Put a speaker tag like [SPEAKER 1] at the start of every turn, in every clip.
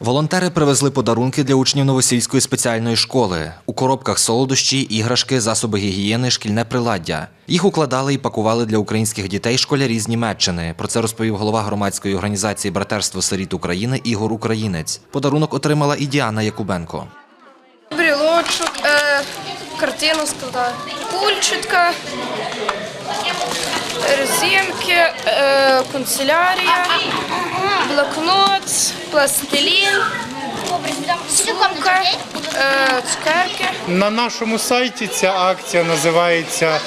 [SPEAKER 1] Волонтери привезли подарунки для учнів Новосільської спеціальної школи. У коробках солодощі, іграшки, засоби гігієни, шкільне приладдя. Їх укладали і пакували для українських дітей школярі з Німеччини. Про це розповів голова громадської організації Братерство сиріт України Ігор Українець. Подарунок отримала і Діана Якубенко.
[SPEAKER 2] брілочок, е, картину складаю, кульчатка, резинки, е, канцелярія, блокнот, пластилін, сумка, е, цукерки.
[SPEAKER 3] На нашому сайті ця акція називається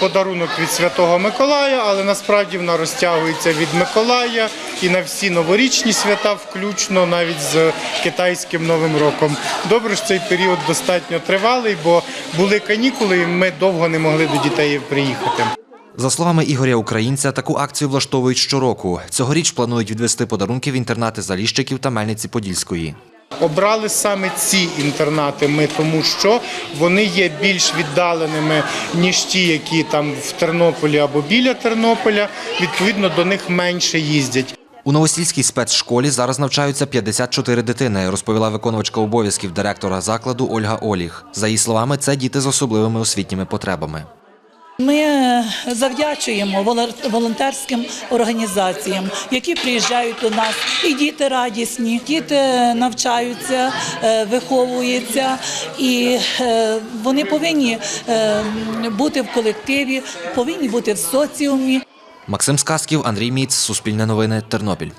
[SPEAKER 3] Подарунок від Святого Миколая, але насправді вона розтягується від Миколая і на всі новорічні свята, включно навіть з китайським новим роком. Добре, що цей період достатньо тривалий, бо були канікули, і ми довго не могли до дітей приїхати.
[SPEAKER 1] За словами Ігоря Українця, таку акцію влаштовують щороку. Цьогоріч планують відвести подарунки в інтернати Заліщиків та Мельниці Подільської.
[SPEAKER 3] Обрали саме ці інтернати ми, тому що вони є більш віддаленими, ніж ті, які там в Тернополі або біля Тернополя. Відповідно, до них менше їздять.
[SPEAKER 1] У Новосільській спецшколі зараз навчаються 54 дитини, розповіла виконувачка обов'язків директора закладу Ольга Оліх. За її словами, це діти з особливими освітніми потребами.
[SPEAKER 4] Ми завдячуємо волонтерським організаціям, які приїжджають до нас. І діти радісні, діти навчаються, е, виховуються, і е, вони повинні е, бути в колективі, повинні бути в соціумі.
[SPEAKER 1] Максим Сказків, Андрій Міц, Суспільне новини, Тернопіль.